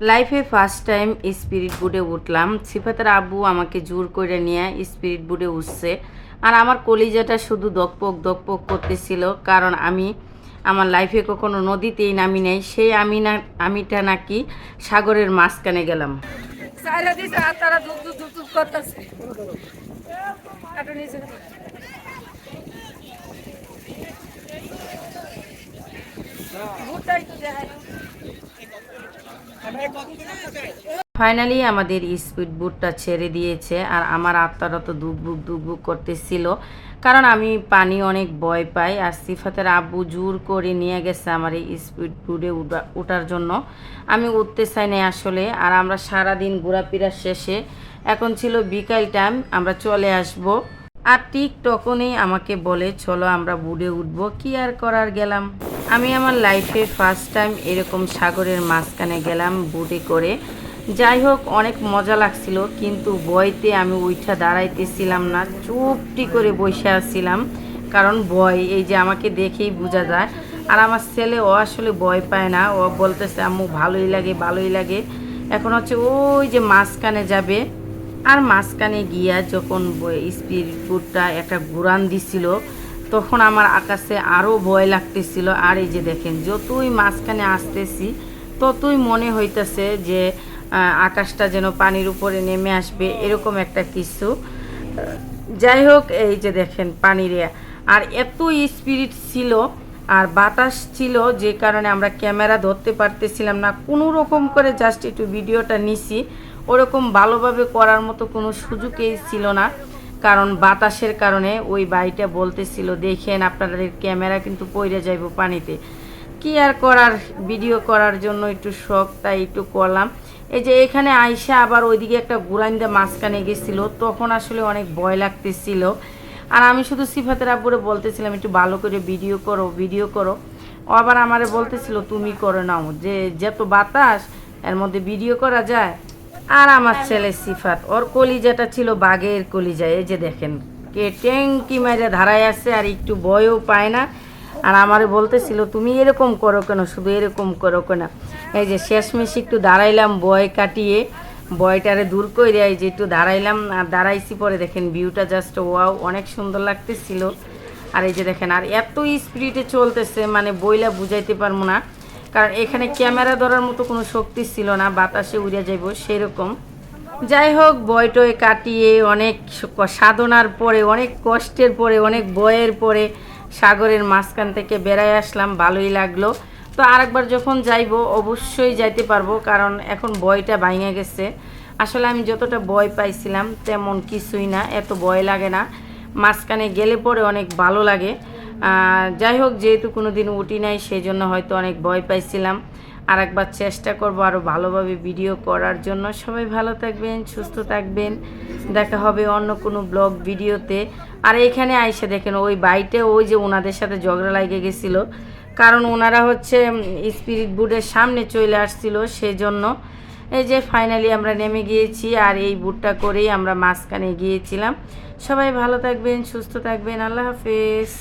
লাইফে first time spirit বুডে উঠলাম। সিফাতের আব্বু আমাকে জোর করে নিয়ে স্পিরিট বুডে উঠছে। আর আমার কলিজাটা শুধু দকপক দকপক করতেছিল, কারণ আমি আমার লাইফে কখনো নদীতেই নামি নাই। সেই আমি না, আমিটা নাকি সাগরের মাঝখানে গেলাম। সারা দিছে, আর ফাইনালি আমাদের স্পিড বুটটা ছেড়ে দিয়েছে আর আমার আত্মারা তো দুকবুক দুকবুক করতেছিল। কারণ আমি পানি অনেক ভয় পাই আর সিফাতের আব্বু জোর করে নিয়ে গেছে আমার এই স্পিড বুটে ওঠার জন্য। আমি উঠতে চাই না আসলে আর আমরা সারাদিন ঘোরাফেরা শেষে। এখন ছিল বিকাল টাইম আমরা চলে আসব। আর ঠিক তখনই আমাকে বলে, চলো আমরা বুডে উঠবো, কি আর করার গেলাম? আমি আমার লাইফে ফার্স্ট টাইম এরকম সাগরের মাঝখানে গেলাম বুটে করে। যাই হোক, অনেক মজা লাগছিল, কিন্তু বইতে আমি উইঠা দাঁড়াইতেছিলাম না, চুপটি করে বসে আসছিলাম কারণ বয় এই যে আমাকে দেখেই বোঝা যায়। আর আমার ছেলে, ও আসলে ভয় পায় না। ও বলতেছে, আম্মু, ভালোই লাগে ভালোই লাগে। এখন হচ্ছে ওই যে মাঝখানে যাবে। আর মাঝখানে গিয়া যখন স্পিড বুটটা একটা ঘুরান দিছিল তখন আমার আকাশে আরও ভয় লাগতেছিল। আর এই যে দেখেন, যতই মাঝখানে আসতেছি, ততই মনে হইতেছে যে আকাশটা যেন পানির উপরে নেমে আসবে, এরকম একটা কিছু। যাই হোক, এই যে দেখেন পানিরে আর এত স্পিরিট ছিল, আর বাতাস ছিল, যে কারণে আমরা ক্যামেরা ধরতে পারতেছিলাম না। কোনো রকম করে জাস্ট একটু ভিডিওটা নিছি। ওরকম ভালোভাবে করার মতো কোনো সুযোগই ছিল না। কারণ বাতাসের কারণে ওই বাড়িটা বলতেছিল, দেখেন আপনাদের ক্যামেরা কিন্তু পড়ে যাইব পানিতে। কি আর করার, ভিডিও করার জন্য একটু শখ, তাই একটু করলাম। এই যে এখানে আইসা আবার ওইদিকে একটা গুরাইন্দা মাঝখানে গেছিল, তখন আসলে অনেক ভয় লাগতেছিল। আর আমি শুধু সিফাতের আব্বুরে বলতেছিলাম, একটু ভালো করে ভিডিও করো ভিডিও করো। আবার আমারে বলতেছিল, তুমি করে নাও, যে, যত বাতাস, এর মধ্যে ভিডিও করা যায় আর আমার ছেলে সিফাত, ওর কলিজাটা ছিল বাঘের কলিজা, এই যে দেখেন, কে ট্যাঙ্কি মেরে ধারায় আসছে আর একটু ভয়ও পায় না। আর আমার বলতেছিল, তুমি এরকম করো কেন? শুধু এরকম করো কেন? এই যে শেষমেশ একটু দাঁড়াইলাম বয় কাটিয়ে, বয়টারে দূর করে এই যে একটু দাঁড়াইলাম, আর দাঁড়াইছি পরে দেখেন ভিউটা জাস্ট ওয়াও অনেক সুন্দর লাগতেছিল। আর এই যে দেখেন, আর এত স্পিডে চলতেছে মানে বইলা বুঝাইতে পারব না। কারণ এখানে ক্যামেরা ধরার মতো কোনো শক্তি ছিল না, বাতাসে উড়ে যাইব, সেরকম। যাই হোক বয়টয় কাটিয়ে অনেক সাধনার পরে, অনেক কষ্টের পরে, অনেক বয়ের পরে সাগরের মাঝখান থেকে বেড়ায় আসলাম, ভালোই লাগল। তো আরেকবার যখন যাইব, অবশ্যই যাইতে পারব, কারণ এখন বয়টা ভাঙে গেছে। আসলে আমি যতটা বয় পাইছিলাম, তেমন কিছুই না, এত ভয় লাগে না। মাঝখানে গেলে পরে অনেক ভালো লাগে। যাই হোক, যেহেতু কোনো দিন উঠি নাই সেই জন্য হয়তো অনেক ভয় পাইছিলাম। আর একবার চেষ্টা করব আরও ভালোভাবে ভিডিও করার জন্য। সবাই ভালো থাকবেন, সুস্থ থাকবেন। দেখা হবে অন্য কোনো ব্লগ ভিডিওতে আর এখানে আইসে দেখেন, ওই বাইটে ওই যে ওনাদের সাথে ঝগড়া লাগে গেছিল। কারণ ওনারা হচ্ছে স্পিরিট বুটের সামনে চলে আসছিল সেই জন্য এই যে ফাইনালি আমরা নেমে গিয়েছি, আর এই বুটটা করেই আমরা মাঝখানে গিয়েছিলাম। সবাই ভালো থাকবেন, সুস্থ থাকবেন। আল্লাহ হাফেজ।